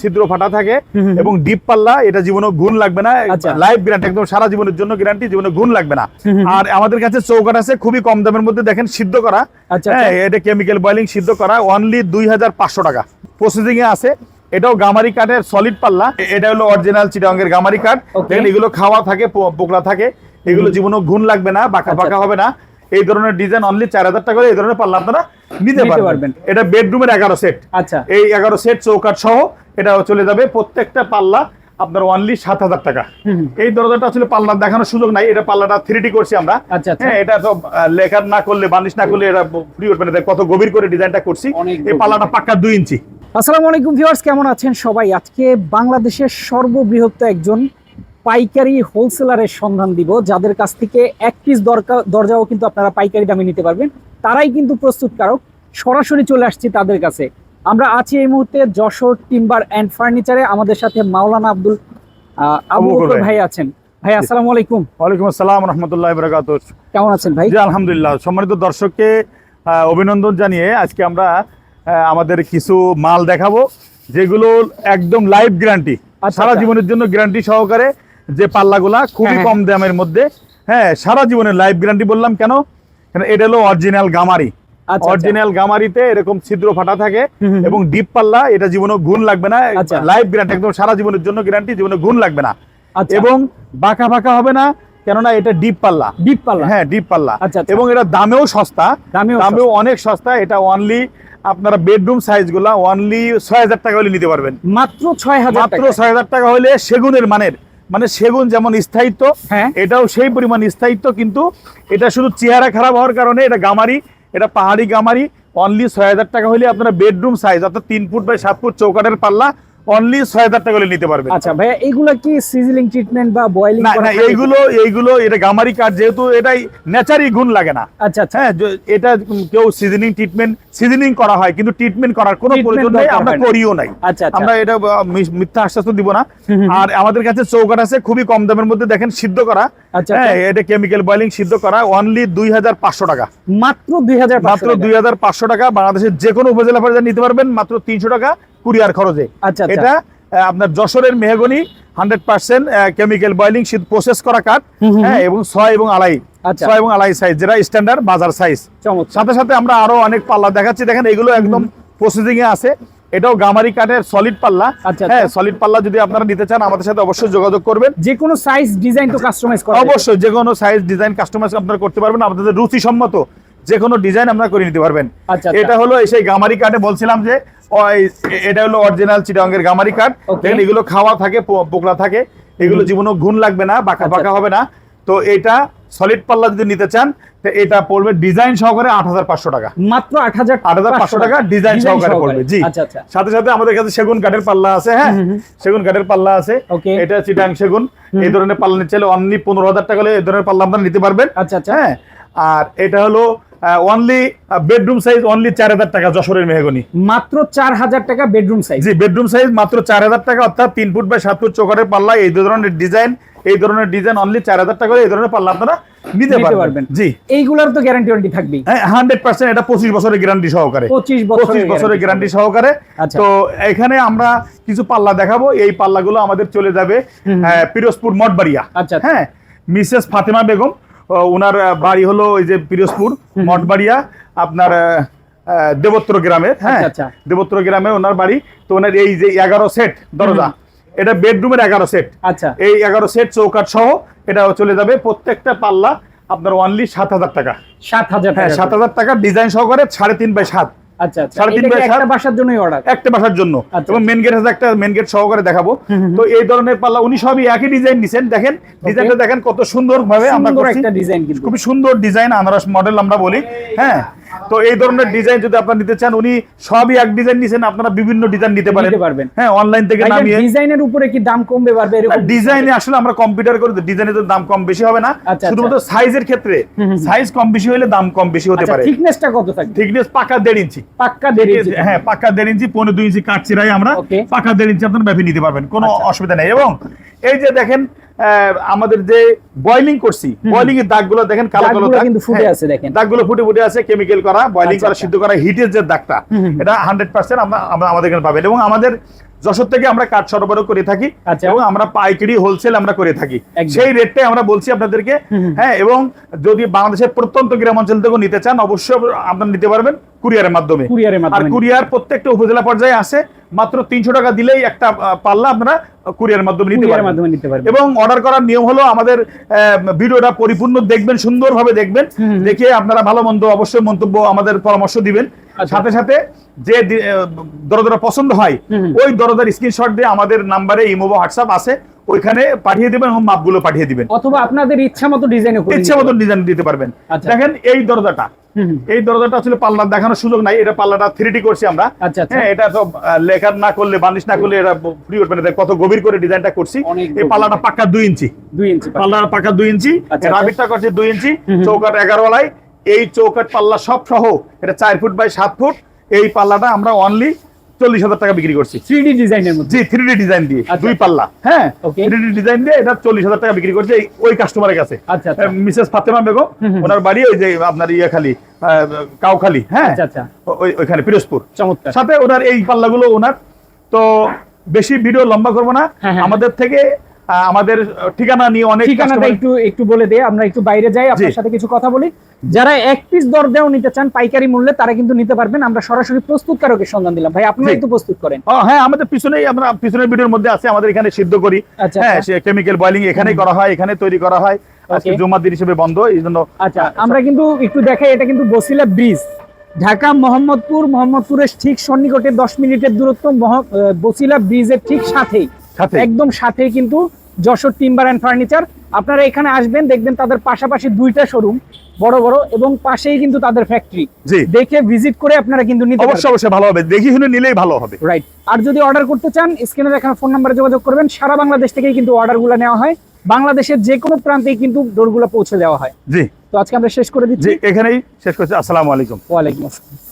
ছিদ্র ফাটা থাকে। এবং ডিপ পাল্লা এটা জীবনে গুণ লাগবে না আচ্ছা। লাইফ গ্যারান্টি একদম সারা জীবনের জন্য গ্যারান্টি জীবনে গুণ লাগবে না। আর আমাদের কাছে চৌকাট আছে খুবই কম দামের মধ্যে দেখেন সিদ্ধ করা আচ্ছা, হ্যাঁ আচ্ছা। এটা কেমিক্যাল বয়েলিং সিদ্ধ করা অনলি দুই হাজার পাঁচশো টাকা প্রসেসিং এ আছে এটাও গামারি কাঠের সলিড পাল্লা এটা হলো অরিজিনাল চিটাঙ্গের গামারি কাঠ. দেখেন এগুলো খাওয়া থাকে পোকলা থাকে এগুলো জীবনে গুণ লাগবে না বাঁকা আচ্ছা, বাঁকা আচ্ছা। হবে না এই ধরনের ডিজাইন অনলি চার হাজার টাকা এই ধরনের পাল্লা আপনারা নিতে পারবেন। এটা বেডরুমের এগারো সেট আচ্ছা। এই এগারো সেট চৌকাট সহ এটা চলে যাবে প্রত্যেকটা পাল্লা আপনার অনলি সাত হাজার টাকা। এই দরজাটা আসলে পাল্লা দেখানোর সুযোগ নাই এটা পাল্লাটা থ্রি করছি আমরা। আচ্ছা, আচ্ছা। হ্যাঁ এটা তো লেখার না করলে বার্নিশ না করলে এটা ফ্রি উঠবে না। কত গভীর করে ডিজাইনটা করছি। এই। পাল্লাটা পাক্কা দুই ইঞ্চি। আসসালামু আলাইকুম ভিউয়ার্স কেমন আছেন সবাই? আজকে বাংলাদেশের সর্ববৃহৎ একজন পাইকারি হোলসেলারের সন্ধান দিব যাদের কাছ থেকে এক পিস দরকার দরজাও কিন্তু আপনারা পাইকারি দামে নিতে পারবেন। তারাই কিন্তু প্রস্তুত প্রস্তুতকারক সরাসরি চলে আসছি তাদের কাছে। আমরা আছি এই মুহূর্তে যশোর টিম্বার অ্যান্ড ফার্নিচারে আমাদের সাথে মাওলানা আব্দুল আবু ভাই। আছেন। ভাই আসসালামু আলাইকুম। ওয়ালাইকুম আসসালাম রহমতুল্লাহ বরকাত কেমন আছেন ভাই? জি আলহামদুলিল্লাহ। সম্মানিত দর্শককে অভিনন্দন জানিয়ে আজকে আমরা আমাদের কিছু মাল দেখাবো যেগুলো একদম লাইফ গ্যারান্টি আচ্ছা, সারা আচ্ছা। জীবনের জন্য গ্যারান্টি সহকারে যে পাল্লাগুলা খুবই হ্যাঁ, কম দামের মধ্যে। হ্যাঁ সারা জীবনের লাইফ গ্যারান্টি বললাম কেন? এটা হলো অরিজিনাল গামারি। আচ্ছা। অরিজিনাল গামারিতে এরকম ছিদ্র ফাটা থাকে এবং ডিপ পাল্লা এটা জীবনে গুণ লাগবে না। আচ্ছা। লাইফ গ্যারান্টি একদম সারা জীবনের জন্য গ্যারান্টি জীবনে গুণ লাগবে না। আচ্ছা। এবং বাঁকা বাঁকা হবে না কেননা এটা ডিপ পাল্লা। ডিপ পাল্লা। হ্যাঁ ডিপ পাল্লা। আচ্ছা, আচ্ছা। এবং এটা দামেও সস্তা। দামেও অনেক সস্তা। এটা অনলি আপনারা বেডরুম সাইজগুলা অনলি ছয় হাজার টাকা হলে নিতে পারবেন। মাত্র ছয় হাজার মাত্র ছয় হাজার টাকা হলে সেগুনের মানের। মানে সেগুন যেমন স্থায়িত্ব হ্যাঁ। এটাও সেই পরিমাণ স্থায়িত্ব কিন্তু এটা শুধু চেহারা খারাপ হওয়ার কারণে এটা গামারি এটা পাহাড়ি গামারি অনলি ছয় হাজার টাকা হলে আপনারা বেডরুম সাইজ অর্থাৎ তিন ফুট বাই সাত ফুট চৌকাটের পাল্লা অনলি ছয় হাজার টাকা হলে নিতে পারবেন। আচ্ছা ভাইয়া এইগুলা কি সিজলিং ট্রিটমেন্ট বা বয়েলিং না না এইগুলো এইগুলো এটা গামারি কাঠ যেহেতু এটাই গুণ লাগে না। আচ্ছা আচ্ছা। হ্যাঁ এটা কেউ সিজনিং ট্রিটমেন্ট সিজনিং করা হয় কিন্তু ট্রিটমেন্ট করার কোনো প্রয়োজন নেই আমরা করিও নাই। আচ্ছা, আচ্ছা। আমরা এটা মিথ্যা আশ্বাস তো দিব না। আর আমাদের কাছে চৌকাট আছে খুবই কম দামের মধ্যে দেখেন সিদ্ধ করা। আচ্ছা, হ্যাঁ এটা কেমিক্যাল বয়েলিং সিদ্ধ করা অনলি দুই হাজার পাঁচশো টাকা। মাত্র দুই হাজার মাত্র দুই হাজার পাঁচশো টাকা বাংলাদেশের যে কোনো উপজেলা পর্যায়ে নিতে পারবেন মাত্র তিনশো টাকা। কুরিয়ার খরচে। আচ্ছা, আচ্ছা। এটা আপনার যশোরের mahogany hundred percent chemical boiling process করা কাঠ হ্যাঁ এবং ছয় এবং আড়াই আচ্ছা। ছয় এবং আড়াই সাইজ যেটা স্ট্যান্ডার্ড বাজার সাইজ সাথে সাথে আমরা আরও অনেক পাল্লা দেখাচ্ছি। দেখেন এগুলো একদম প্রসেসিং এ আছে। এটাও গামারি কাঠের সলিড পাল্লা। আচ্ছা, হ্যাঁ। সলিড পাল্লা যদি আপনারা নিতে চান আমাদের সাথে অবশ্যই যোগাযোগ করবেন। যে কোনো সাইজ ডিজাইন তো কাস্টমাইজ করা অবশ্যই যে কোনো সাইজ ডিজাইন কাস্টমাইজ আপনারা করতে পারবেন। আপনাদের রুচি সম্মত যে কোনো ডিজাইন আপনারা করে নিতে পারবেন। এটা হলো এই সেই গামারি কাঠে বলছিলাম যে এটা হলো অরিজিনাল চিটাঙ্গের গামারি কাঠ। দেখেন এগুলো খাওয়া থাকে পোকলা থাকে। এগুলো জীবনে গুণ লাগবে না বাঁকা আচ্ছা, বাঁকা হবে না। তো এটা সলিড পাল্লা যদি নিতে চান তো এটা পড়বে ডিজাইন সহকারে আট হাজার পাঁচশো টাকা। মাত্র আট হাজার আট হাজার পাঁচশো টাকা ডিজাইন সহকারে পড়বে জি। আচ্ছা আচ্ছা। সাথে সাথে আমাদের কাছে সেগুন কাঠের পাল্লা আছে হ্যাঁ। সেগুন কাঠের পাল্লা আছে। এটা চিটাং সেগুন। এই ধরনের পাল্লা নিতে চাইলে অনলি পনেরো হাজার টাকা হলে এই ধরনের পাল্লা আপনারা নিতে পারবেন। আচ্ছা আচ্ছা। হ্যাঁ। আর এটা হলো অনলি বেডরুম সাইজ অনলি চার হাজার টাকা যশোরের মেহগনি। মাত্র চার হাজার টাকা বেডরুম সাইজ জি বেডরুম সাইজ মাত্র চার হাজার টাকা অর্থাৎ তিন ফুট বাই সাত ফুট চোখের পাল্লা এই ধরনের ডিজাইন এই ধরনের ডিজাইন অনলি চার হাজার টাকা এই ধরনের পাল্লা আপনারা নিতে পারবেন। জি। এইগুলার তো গ্যারান্টি ওয়ারেন্টি থাকবেই। হ্যাঁ হান্ড্রেড পার্সেন্ট এটা পঁচিশ বছরের গ্যারান্টি সহকারে। পঁচিশ বছরের গ্যারান্টি সহকারে। আচ্ছা। তো এখানে আমরা কিছু পাল্লা দেখাবো এই পাল্লাগুলো আমাদের চলে যাবে পিরোজপুর মঠবাড়িয়া। আচ্ছা। হ্যাঁ মিসেস ফাতেমা বেগম ওনার বাড়ি হলো ওই যে পিরোজপুর মঠবাড়িয়া আপনার দেবত্র গ্রামে হ্যাঁ? আচ্ছা, আচ্ছা। দেবত্র গ্রামে ওনার বাড়ি তো ওনার এই যে এগারো সেট দরজা এটা বেডরুমের এগারো সেট। আচ্ছা। এই এগারো সেট চৌকাট সহ এটা চলে যাবে প্রত্যেকটা পাল্লা আপনার অনলি সাত হাজার টাকা। সাত হাজার হ্যাঁ টাকা। সাত হাজার টাকা ডিজাইন সহকারে সাড়ে তিন বাই সাত। আচ্ছা আচ্ছা। সাড়ে তিন বাই সাত? বাসার জন্যই অর্ডার একটা বাসার জন্য। আচ্ছা। এবং মেন গেট আছে একটা মেন গেট সহকারে দেখাবো। তো এই ধরনের পাল্লা উনি সবই একই ডিজাইন নিছেন দেখেন। ডিজাইনটা দেখেন কত সুন্দর ভাবে আমরা একটা ডিজাইন খুবই সুন্দর ডিজাইন আনারস মডেল আমরা বলি। হ্যাঁ? তো এই ধরনের ডিজাইন যদি আপনারা নিতে চান উনি সবই এক ডিজাইন নিছেন আপনারা বিভিন্ন ডিজাইন নিতে পারেন। পারবেন। হ্যাঁ অনলাইন থেকে নামিয়ে ডিজাইনের উপরে কি দাম কমবে বাড়বে এরকম ডিজাইনে আসলে আমরা কম্পিউটার করে ডিজাইনের দাম কম বেশি হবে না। আচ্ছা, শুধুমাত্র সাইজের ক্ষেত্রে। সাইজ কম বেশি হলে দাম কম বেশি হতে আচ্ছা পারে। থিকনেসটা কত থাকবে? থিকনেস পাকা দেড় ইঞ্চি। পাক্কা দেড় ইঞ্চি। হ্যাঁ পাকা দেড় ইঞ্চি পনেরো দুই ইঞ্চি কাঠ চিরাই আমরা. পাকা দেড় ইঞ্চি আপনার ব্যাপী নিতে পারবেন কোনো আচ্ছা। অসুবিধা নেই। এবং এই যে দেখেন আমাদের যে বয়লিং করছি বয়লিং এর দাগগুলো দেখেন কালো কালো দাগ কিন্তু ফুটে হ্যাঁ, আছে দেখেন। দাগগুলো ফুটে ফুটে আছে কেমিক্যাল করা বয়লিং আচ্ছা, করা আচ্ছা। সিদ্ধ করা হিটের যে দাগটা। এটা হান্ড্রেড পার্সেন্ট আমরা আমরা আমাদের এখানে পাবেন এবং আমাদের যশোর থেকে আমরা কাঠ সরবরাহ করে থাকি আচ্ছা। এবং আমরা পাইকারি হোলসেল আমরা করে থাকি সেই রেটটাই আমরা বলছি আপনাদেরকে। হ্যাঁ এবং যদি বাংলাদেশের প্রত্যন্ত গ্রাম অঞ্চল থেকেও নিতে চান অবশ্যই আপনারা নিতে পারবেন কুরিয়ারের মাধ্যমে আর কুরিয়ার প্রত্যেকটা উপজেলা পর্যায়ে আসে মাত্র তিনশো টাকা দিলেই একটা পাল্লা আপনারা কুরিয়ার মাধ্যমে নিতে পারেন পারবেন মাধ্যমে নিতে পারবেন এবং অর্ডার করার নিয়ম হলো আমাদের ভিডিওটা পরিপূর্ণ দেখবেন সুন্দরভাবে দেখবেন। দেখে আপনারা ভালো মন্দ অবশ্যই মন্তব্য আমাদের পরামর্শ দিবেন আচ্ছা। সাথে সাথে যে দরদরা পছন্দ হয়। ওই দরদার স্ক্রিনশট দিয়ে আমাদের নাম্বারে ইমো বা হোয়াটসঅ্যাপ আছে ওইখানে পাঠিয়ে দিবেন এবং মাপগুলো পাঠিয়ে দিবেন। অথবা আপনাদের ইচ্ছা মতো ডিজাইন ইচ্ছা মতন ডিজাইন দিতে পারবেন। আচ্ছা। দেখেন এই দরজাটা। এই দরজাটা আসলে পাল্লা দেখানোর সুযোগ নাই এটা পাল্লাটা থ্রি করছি আমরা। আচ্ছা আচ্ছা। হ্যাঁ এটা তো লেখার না করলে বার্নিশ না করলে এটা ফ্রি উঠবে না দেখ কত গভীর করে ডিজাইনটা করছি। এই পাল্লাটা পাক্কা দুই ইঞ্চি। দুই ইঞ্চি পাল্লা। পাল্লাটা পাক্কা দুই ইঞ্চি। রাবিটটা করছে দুই ইঞ্চি। চৌকাট এগারো এই চৌকাট পাল্লা সব সহ এটা চার ফুট বাই সাত ফুট। এই পাল্লাটা আমরা অনলি চল্লিশ হাজার টাকা বিক্রি করছি। 3D ডিজাইনের মধ্যে। জি থ্রি ডিজাইন দিয়ে আচ্ছা। দুই পাল্লা। হ্যাঁ থ্রি ডি ডিজাইন দিয়ে এটা চল্লিশ হাজার টাকা বিক্রি করছি ওই কাস্টমারের কাছে। আচ্ছা আচ্ছা। মিসেস ফাতেমা বেগম। ওনার বাড়ি ওই যে আপনার ইয়ে খালি কাউখালি হ্যাঁ? আচ্ছা আচ্ছা। ওইখানে পিরোজপুর। চমৎকার। সাথে ওনার এই পাল্লাগুলো ওনার। তো বেশি ভিডিও লম্বা করব না। হ্যাঁ, হ্যাঁ। আমাদের থেকে আমাদের ঠিকানা নিয়ে অনেক ঠিকানাটা একটু একটু বলে দিয়ে আমরা একটু বাইরে যাই আপনার সাথে কিছু কথা বলি। যারা এক পিস দর দেও নিতে চান পাইকারি মূল্যে তারা কিন্তু নিতে পারবেন। আমরা সরাসরি প্রস্তুত প্রস্তুতকারকের সন্ধান দিলাম। ভাই আপনারা জি। একটু প্রস্তুত করেন। হ্যাঁ আমাদের পিছনেই আমরা পিছনের ভিডিওর মধ্যে আছে আমাদের এখানে সিদ্ধ করি। আচ্ছা হ্যাঁ আচ্ছা। সে কেমিক্যাল বয়লিং এখানেই করা হয় এখানে তৈরি করা হয়। আজকে. জুম্মার দিন হিসেবে বন্ধ এই জন্য আচ্ছা আমরা কিন্তু একটু দেখাই এটা কিন্তু বসিলা ব্রিজ ঢাকা মোহাম্মদপুর মোহাম্মদপুরের ঠিক সন্নিকটে দশ মিনিটের দূরত্ব বসিলা ব্রিজের ঠিক সাথেই। সাথে একদম সাথেই কিন্তু যশোর টিম্বার অ্যান্ড ফার্নিচার আপনারা এখানে আসবেন দেখবেন তাদের পাশাপাশি দুইটা শোরুম বড় বড় এবং পাশেই কিন্তু তাদের ফ্যাক্টরি দেখে ভিজিট করে আপনারা কিন্তু নিতে অবশ্যই অবশ্যই ভালো হবে। দেখি শুনে নিলেই ভালো হবে। রাইট আর যদি অর্ডার করতে চান স্ক্রিনে এখানে ফোন নাম্বারে যোগাযোগ করবেন। সারা বাংলাদেশ থেকেই কিন্তু অর্ডারগুলো নেওয়া হয়। বাংলাদেশের যে কোনো প্রান্তেই কিন্তু ডোরগুলো পৌঁছে দেওয়া হয়। জি। তো আজকে আমরা শেষ করে দিচ্ছি। জি এখানেই শেষ করছি। আসসালামু আলাইকুম। ওয়ালাইকুম আসসালাম।